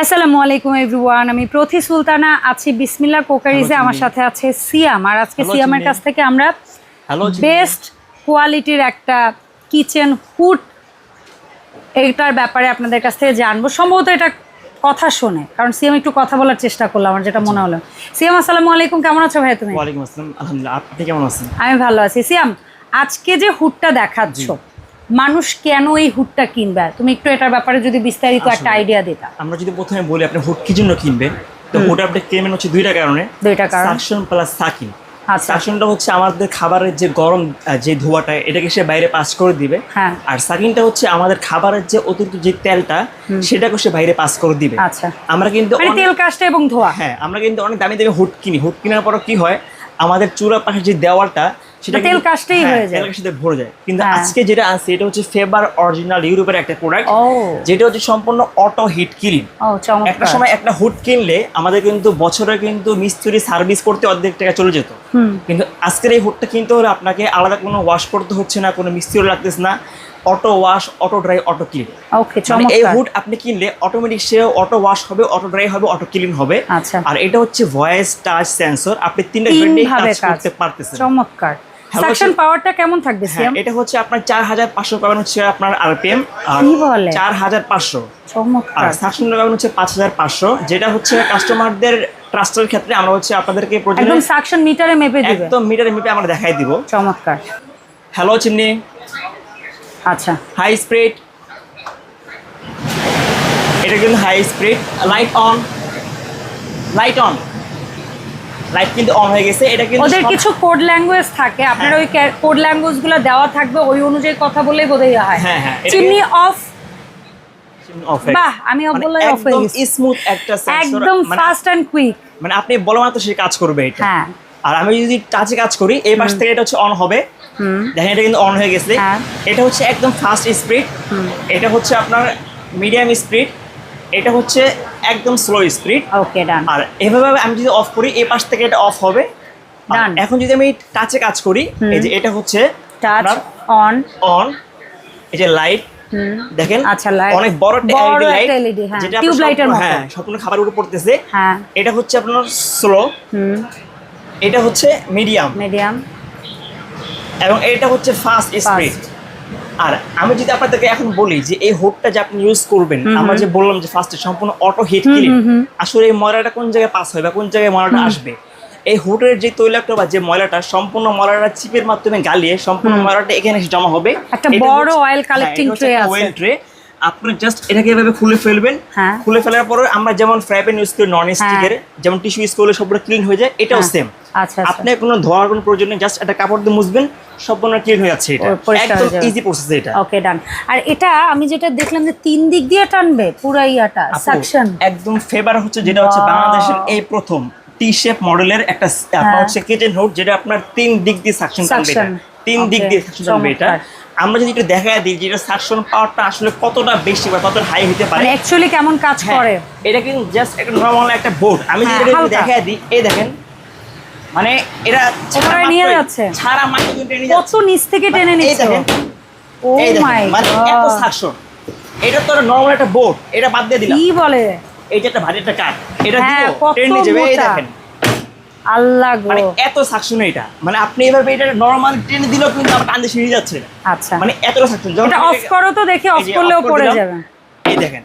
আসসালামু আলাইকুম এভরিওয়ান আমি প্রথি সুলতানা আছি বিসমিল্লা কোকারিজে আমার সাথে আছে সিয়াম। আর আজকে সিয়ামের কাছ থেকে আমরা বেস্ট কোয়ালিটির একটা কিচেন হুড এইটার ব্যাপারে আপনাদের কাছ থেকে জানব। সম্ভবত এটা কথা শোনে কারণ সিএম একটু কথা বলার চেষ্টা করলাম আমার যেটা মনে হলো। সিএম আসসালামু আলাইকুম কেমন আছো ভাই তুমি? ওয়ালাইকুম আসসালাম আলহামদুলিল্লাহ আপনি কেমন আছেন? আমি ভালো আছি। সিয়াম আজকে যে হুডটা দেখাচ্ছ মানুষ কেন এই হুডটা কিনবে? তুমি একটু এটার ব্যাপারে যদি বিস্তারিত একটা আইডিয়া দিতা। আমরা যদি প্রথমে বলি আপনি হুড কি জন্য কিনবেন তো হুড আপনি কিনবেন হচ্ছে দুইটা কারণে। দুইটা কারণ। সাকশন প্লাস সাকিং সাকশনটা হচ্ছে আমাদের খাবারের যে গরম যে ধোয়াটা এটাকে সে বাইরে পাস করে দিবে। হ্যাঁ। আর সাকিংটা হচ্ছে আমাদের খাবারের যে অতিরিক্ত যে তেলটা সেটাকে সে বাইরে পাস করে দিবে। আচ্ছা। আমরা কিন্তু মানে তেল কাজটা এবং ধোয়া। হ্যাঁ আমরা কিন্তু অনেক দামি দামি হুড কিনি। হুড কেনার পর কি হয়? আমাদের চূড়া পাশে যে দেওয়ালটা সেটা তেল কিন্তু- হ্যাঁ, হয়ে যায়। তেল কাজটাতে ভরে যায়। কিন্তু হ্যাঁ। আজকে যেটা আছে এটা হচ্ছে ফেবার অরিজিনাল ইউরোপের একটা প্রোডাক্ট যেটা হচ্ছে সম্পূর্ণ অটো হিট ক্লিন একটা সময় একটা হুড কিনলে আমাদের কিন্তু বছরে কিন্তু মিস্ত্রি সার্ভিস করতে অর্ধেক টাকা চলে যেত। কিন্তু আজকের এই হুডটা কিনতে হলে আপনাকে আলাদা কোনো ওয়াশ করতে হচ্ছে না কোনো মিস্ত্রি লাগতেছে না। Auto wash auto dry auto clean okay এই হুড আপনি কিনলে অটোমেটিক সে অটো ওয়াশ হবে অটো ড্রাই হবে অটো ক্লিন হবে। আচ্ছা। আর এটা হচ্ছে ভয়েস টাচ সেন্সর আপনি তিনটা তিন কাজ। করতে পারতেছেন। চমৎকার। সাকশন পাওয়ারটা কেমন থাকবে হ্যাঁ সিএম এটা হচ্ছে আপনার চার হাজার পাঁচশো পাবেন হচ্ছে আপনার আরপিএম আর কি বলে? চার হাজার পাঁচশো। আর চমৎকার সাকশন পাবেন হচ্ছে পাঁচ হাজার পাঁচশো যেটা হচ্ছে কাস্টমারদের ট্রাস্টের ক্ষেত্রে আমরা হচ্ছে আপনাদেরকে প্রয়োজনে একদম সাকশন মিটারে মেপে দিবে। একদম মিটারে মিপে আমরা দেখাই দিব। চমৎকার। হ্যালো চিমনি আচ্ছা। হাই স্পিড এটা কিন্তু high speed light on light on light কিন্তু অন হয়ে গেছে এটা কিন্তু ওদের কিছু কোড ল্যাঙ্গুয়েজ থাকে আপনার হ্যাঁ। ওই কোড ল্যাঙ্গুয়েজগুলো দেওয়া থাকবে ওই অনুযায়ী কথা বললেই বোধহয় হয়। হ্যাঁ, হ্যাঁ, চিমনি অফ বাহ আমি মানে অফ হয়ে গেছে। স্মুথ একটা একদম মানে- ফাস্ট এন্ড কুইক মানে আপনি বলো মাত্র সে কাজ করবে এটা। হ্যাঁ। আর আমি যদি টাচে কাজ করি এই পাশ থেকে এটা হচ্ছে অন হবে। হুম। দেখেন এটা কিন্তু অন হয়ে গেছে। হ্যাঁ। এটা হচ্ছে একদম ফাস্ট স্পিড এটা হচ্ছে আপনার মিডিয়াম স্পিড এটা হচ্ছে একদম স্লো স্পিড ওকে ডান আর এভাবে আমি যদি অফ করি এই পাশ থেকে এটা অফ হবে। Done. এখন যদি আমি টাচে কাজ করি এই যে এটা হচ্ছে টাচ অন অন এই যে লাইট দেখেন আচ্ছা, লাইট অনেক বড় লাইট হ্যাঁ, যেটা light এর মতো। হ্যাঁ সম্পূর্ণ খাবার উপর পড়তেছে। হ্যাঁ। এটা হচ্ছে আপনার স্লো হুম। এটা হচ্ছে মিডিয়াম মিডিয়াম এবং এটা হচ্ছে ফাস্ট স্পিড আর আমি যদি আপনাদেরকে এখন বলি যে এই হোডটা যে আপনি ইউজ করবেন আমরা যে বললাম যে ফার্স্টে সম্পূর্ণ অটো হিট ক্লিন আসলে এই ময়লাটা কোন জায়গায় পাস হয় বা কোন জায়গায় ময়লাটা আসবে? এই হুডের যে তৈলাক্ত বা যে ময়লাটা সম্পূর্ণ ময়লাটা চিপের মাধ্যমে গালিয়ে সম্পূর্ণ ময়লাটা এখানে এসে জমা হবে। একটা বড় হ্যাঁ, হচ্ছে tray একটা আছে। oil tray। আপনি জাস্ট এটাকে এভাবে খুলে ফেলবেন। হ্যাঁ। খুলে ফেলার পরে আমরা যেমন ফ্রাই প্যান ইউজ করি নন স্টিকের যেমন টিস্যু ইউজ করলে সবগুলো ক্লিন হয়ে যায় এটাও হ্যাঁ। সেম আচ্ছা আচ্ছা। আপনি কোনো ধোয়ার কোনো প্রয়োজন নেই জাস্ট একটা কাপড় দিয়ে মুছবেন সম্পূর্ণ ক্লিন হয়ে যাচ্ছে এটা। একদম ইজি প্রসেস এটা। ওকে ডান আর এটা আমি যেটা দেখলাম যে তিন দিক দিয়ে টানবে পুরো ইয়াটা সাকশন একদম ফেভার হচ্ছে যেটা হচ্ছে বাংলাদেশের এই প্রথম টি শেপ মডেলের একটা হ্যাঁ। হচ্ছে কিচেন হুড যেটা আপনার তিন দিক দিয়ে সাকশন। Suction, তিন দিক দিয়ে সাকশন টানবে এটা। আমরা যদি একটু দেখা দিই যে এটা সাকশন পাওয়ারটা আসলে কতটা বেশি বা কতটা হাই হতে পারে। মানে অ্যাকচুয়ালি কেমন কাজ হ্যাঁ, করে। এটা কিন্তু জাস্ট একটা নর্মাল একটা বোর্ড আমি যদি হ্যাঁ। দেখা দিই এই দেখেন মানে এটা ছাড়া নিয়ে যাচ্ছে। ছাড়া মাত্র কিন্তু টেনে কত নিচ থেকে টেনে নিচ্ছে? ও মাই মানে এত সাকশন এটা তো নর্মাল একটা বোর্ড এটা বাদ দিয়ে দিলাম। কি বলে? এই যে একটা ভারী একটা কাঠ এটা হ্যাঁ, দিব নিয়ে যাবে এই দেখেন। আল্লাহ গো। মানে এত সাকশন এটা। মানে আপনি এভাবে এটা নরমাল ট্রেনে দিলেও কিন্তু আমার টান দিয়ে যাচ্ছে আচ্ছা। মানে এতটা সাকশন এটা অফ করো তো দেখি অফ করলেও পড়ে। যাবে। এই দেখেন।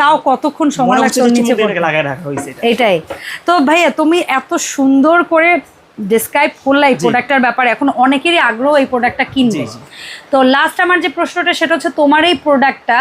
তাও কতক্ষণ সময় লাগছে হচ্ছে ওর যে নিচে চুমুক দিয়ে পড়তে? এটাকে লাগায় রাখা হয়েছে এটা তো ভাইয়া তুমি এত সুন্দর করে ডিসক্রাইব করলে এই। প্রোডাক্টটার ব্যাপারে এখন অনেকেরই আগ্রহ এই প্রোডাক্টটা কিনবে। তো লাস্ট আমার যে প্রশ্নটা সেটা হচ্ছে তোমার এই প্রোডাক্টটা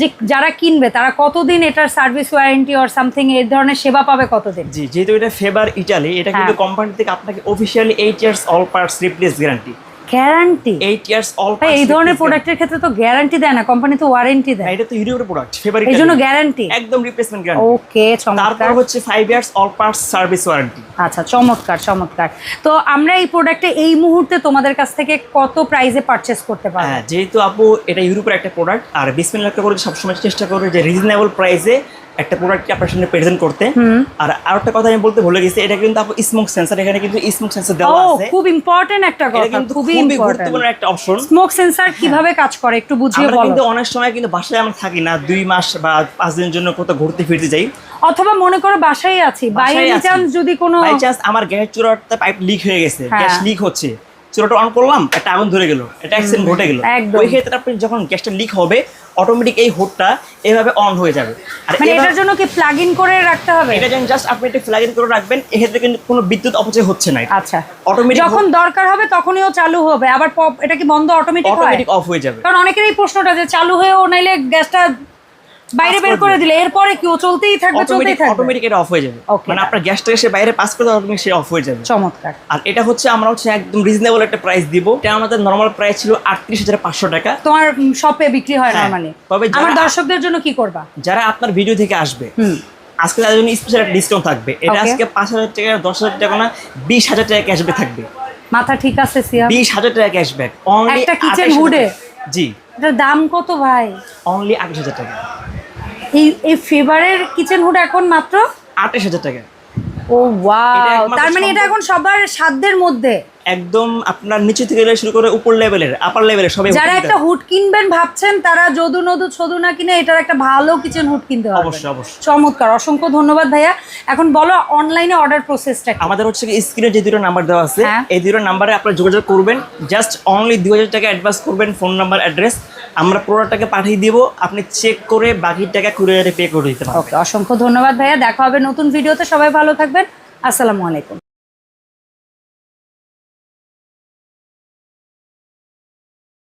যে যারা কিনবে তারা কতদিন এটার সার্ভিস ওয়ারেন্টি অর সামথিং এই ধরনের সেবা পাবে কতদিন জি যেহেতু এটা ফেবার ইটালি এটা কিন্তু হ্যাঁ। কোম্পানি থেকে আপনাকে officially eight years all parts replace guarantee guarantee eight years all ভাই এই ধরনের প্রোডাক্টের ক্ষেত্রে তো গ্যারান্টি দেয় না কোম্পানি তো ওয়ারেন্টি দেয়। এটা তো ইউরোপের প্রোডাক্ট ফেবার এই জন্য গ্যারান্টি একদম রিপ্লেসমেন্ট গ্যারান্টি ওকে চমৎকার। তারপর হচ্ছে five years all parts service warranty আচ্ছা চমৎকার চমৎকার। তো আমরা এই প্রোডাক্টে এই মুহূর্তে তোমাদের কাছ থেকে কত প্রাইসে পারচেস করতে পারব? হ্যাঁ যেহেতু আপু এটা ইউরোপের একটা প্রোডাক্ট আর বিসমিল্লাহ করে সবসময় চেষ্টা করবে যে রিজনেবল প্রাইসে একটা প্রোডাক্টকে আপনার সামনে প্রেজেন্ট করতে। আর আরেকটা কথা আমি বলতে ভুলে গেছি এটা কিন্তু আপনার স্মোক সেন্সার এখানে কিন্তু স্মোক সেন্সার দেওয়া আছে। খুব ইম্পর্টেন্ট একটা কথা কিন্তু খুবই গুরুত্বপূর্ণ একটা অপশন স্মোক সেন্সার কীভাবে কাজ করে একটু বুঝিয়ে আমরা বলো। কিন্তু অনেক সময় কিন্তু বাসায় আমরা থাকি না দুই মাস বা পাঁচ দিনের জন্য কোথাও ঘুরতে ফিরতে যাই। অথবা মনে করো বাসায় আছি বাইরে চান্স যদি কোনো বাই চান্স আমার গ্যাসের চূড়াটা পাইপ লিক হয়ে গেছে হ্যাঁ। গ্যাস লিক হচ্ছে। চূড়াটা অন করলাম একটা আগুন ধরে গেল একটা অ্যাক্সিডেন্ট ঘটে গেল। ওই ক্ষেত্রে আপনি যখন গ্যাসটা লিক হবে অটোমেটিক এই হোডটা এভাবে অন হয়ে যাবে। আর মানে এটার জন্য কি প্লাগ ইন করে রাখতে হবে? এটা যেন জাস্ট আপনি একটা ফ্ল্যাগ ইন করে রাখবেন এক্ষেত্রে কিন্তু কোনো বিদ্যুৎ অপচয় হচ্ছে না আচ্ছা। অটোমেটিক যখন দরকার হবে তখনই ও চালু হবে। আবার এটা কি বন্ধ অটোমেটিক হয়? অটোমেটিক অফ হয়ে যাবে। কারণ অনেকের এই প্রশ্নটা যে চালু হয়ে ও নাইলে গ্যাসটা বাইরে বের করে দিলে এরপরে কি ও চলতেই থাকবে চলতেই থাকবে? অটোমেটিক এটা অফ হয়ে যাবে। মানে আপনার গ্যাসটা এসে বাইরে পাস করে অটোমেটিক সে অফ হয়ে যাবে। চমৎকার। আর এটা হচ্ছে আমরা হচ্ছে একদম রিজনেবল একটা প্রাইস দিব। এটা আমাদের নর্মাল প্রাইস ছিল আটত্রিশ হাজার পাঁচশো টাকা। তোমার শপে বিক্রি হয় হ্যাঁ, নরমালি তবে আমার দর্শকদের জন্য কি করবা? যারা আপনার ভিডিও থেকে আসবে আজকে তাদের জন্য স্পেশাল একটা ডিসকাউন্ট থাকবে। এটা আজকে পাঁচ হাজার টাকা দশ হাজার টাকা না বিশ হাজার টাকা ক্যাশব্যাক থাকবে। মাথা ঠিক আছে সিয়া? বিশ হাজার টাকা ক্যাশব্যাক অনলি একটা hood এ? জি। এটার দাম কত ভাই? অনলি আঠাশ হাজার টাকা। এই এই ফেভারের কিচেন হুড এখন মাত্র আঠাশ হাজার টাকা। ও ওয়াও তার মানে এটা এখন সবার সাধ্যের মধ্যে। একদম আপনার নিচে থেকে শুরু করে উপর লেভেলের আপার লেভেলের সবাই যারা একটা হুড কিনবেন ভাবছেন তারা যদু নদু ছদু না কিনে এটার একটা ভালো কিচেন হুড কিনতে হবে অবশ্যই অবশ্যই। চমৎকার অসংখ্য ধন্যবাদ ভাইয়া। এখন বলো অনলাইনে অর্ডার প্রসেসটা কি? আমাদের হচ্ছে স্ক্রিনে যে দুটো নাম্বার দেওয়া আছে হ্যাঁ। এই দুটো নাম্বারে আপনারা যোগাযোগ করবেন জাস্ট অনলি দুই হাজার টাকা অ্যাডভান্স করবেন ফোন নাম্বার অ্যাড্রেস আমরা প্রোডাক্টটাকে পাঠিয়ে দিব আপনি চেক করে বাকি টাকা কুরিয়ারে পে করে দিতে পারবেন। ওকে অসংখ্য ধন্যবাদ ভাইয়া দেখা হবে নতুন ভিডিওতে সবাই ভালো থাকবেন আসসালামু আলাইকুম।